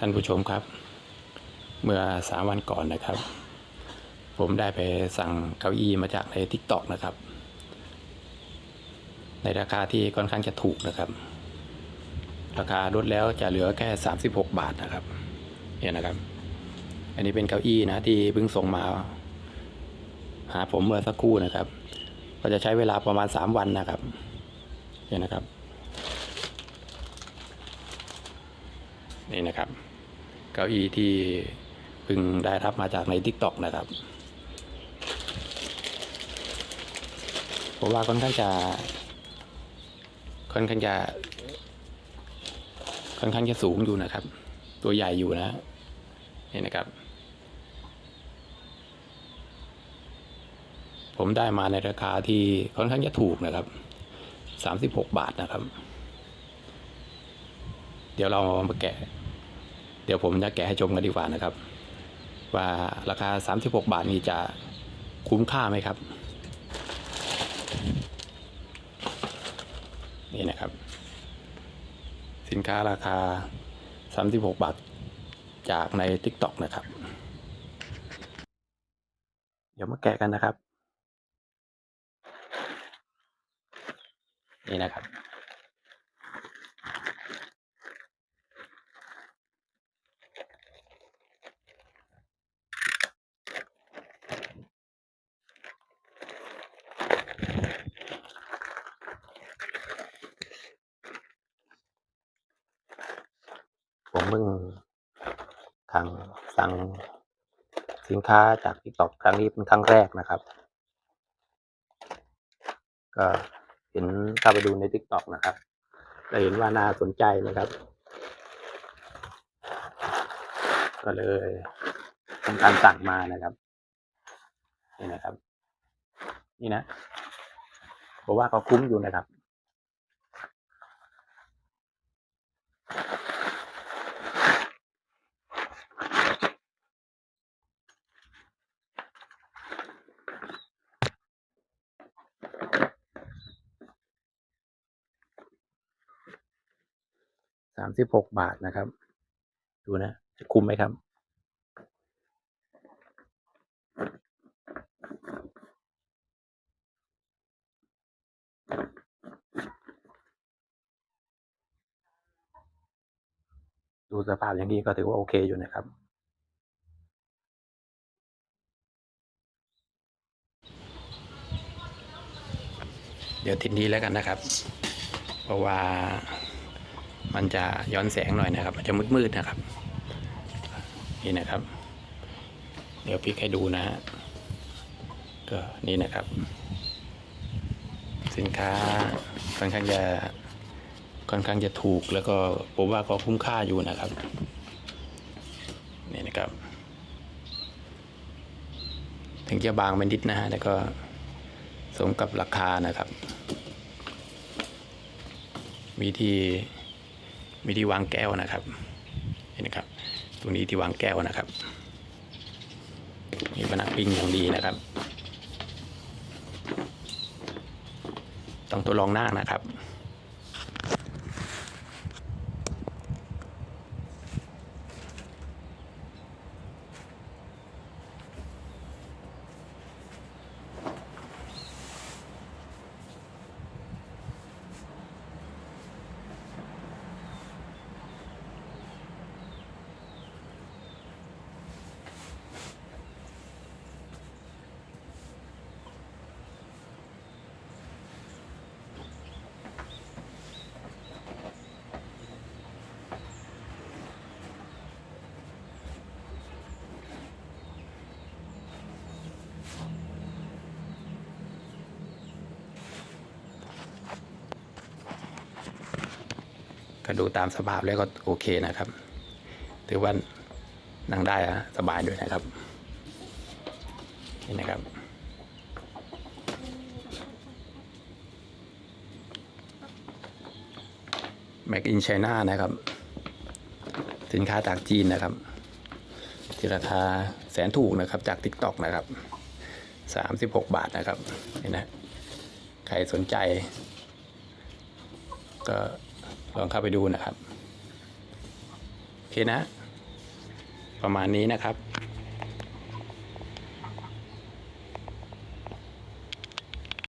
ท่านผู้ชมครับ เมื่อสามวันก่อนนะครับ ผมได้ไปสั่งเก้าอี้มาจากในทิกตอกนะครับ ในราคาที่ค่อนข้างจะถูกนะครับ ราคาลดแล้วจะเหลือแค่ 36 บาทนะครับเนี่ยนะครับ อันนี้เป็นเก้าอี้นะที่เพิ่งส่งมา หาผมเมื่อสักครู่นะครับ ก็จะใช้เวลาประมาณ 3 วันนะครับเนี่ยนะครับ นี่นะครับ เก้าอี้ที่เพิ่งได้รับมาจากใน t ิ k t o k นะครับผมว่าค่อนข้างจะค่อนข้างจะค่อนข้างจะสูงอยู่นะครับ ตัวใหญ่อยู่นะนี่นะครับ ผมได้มาในราคาที่ค่อนข้างจะถูกนะครับสามสิบหกบาทนะครับ เดี๋ยวเรามาแกะ เดี๋ยวผมจะแกะให้ชมกันดีกว่านะครับ ว่าราคา 36 บาทนี้จะคุ้มค่าไหมครับ นี่นะครับ สินค้าราคา 36 บาทจากใน TikTok นะครับ เดี๋ยวมาแกะกันนะครับ นี่นะครับ ผมเพิ่งทางสั่งสินค้าจาก TikTok ครั้งนี้เป็นครั้งแรกนะครับ ก็เห็นเข้าไปดูใน TikTok นะครับก็เห็นว่าน่าสนใจนะครับ ก็เลยทำการสั่งมานะครับ นี่นะครับ นี่นะผมว่าก็คุ้มอยู่นะครับ สามสิบหกบาทนะครับ ดูนะ จะคุ้มไหมครับ ดูสภาพอย่างนี้ก็ถือว่าโอเคอยู่นะครับเดี๋ยวทิศนี้แล้วกันนะครับ เพราะว่า มันจะย้อนแสงหน่อยนะครับอาจจะมืดๆนะครับ นี่นะครับ เดี๋ยวพลิกให้ดูนะฮะก็นี่นะครับ สินค้าค่อนข้างจะค่อนข้างจะถูกแล้วก็ผมว่าก็คุ้มค่าอยู่นะครับ นี่นะครับ ถึงจะบางไปนิดนะฮะแต่ก็สมกับราคานะครับมีที่ มีที่วางแก้วนะครับเห็นะครับ ตรงนี้ที่วางแก้วนะครับ มีผนังปิ้งอย่างดีนะครับ ต้องตัวรองนั่งนะครับ ก็ดูตามสภาพแล้วก็โอเคนะครับ ถือว่านั่งได้อะสบายด้วยนะครับนี่นะครับ Make in China นะครับ สินค้าจากจีนนะครับ ที่ราคาแสนถูกนะครับจาก TikTok นะครับ 36 บาทนะครับนี่นะ ใครสนใจ ก็ ลองเข้าไปดูนะครับ โอเคนะ ประมาณนี้นะครับ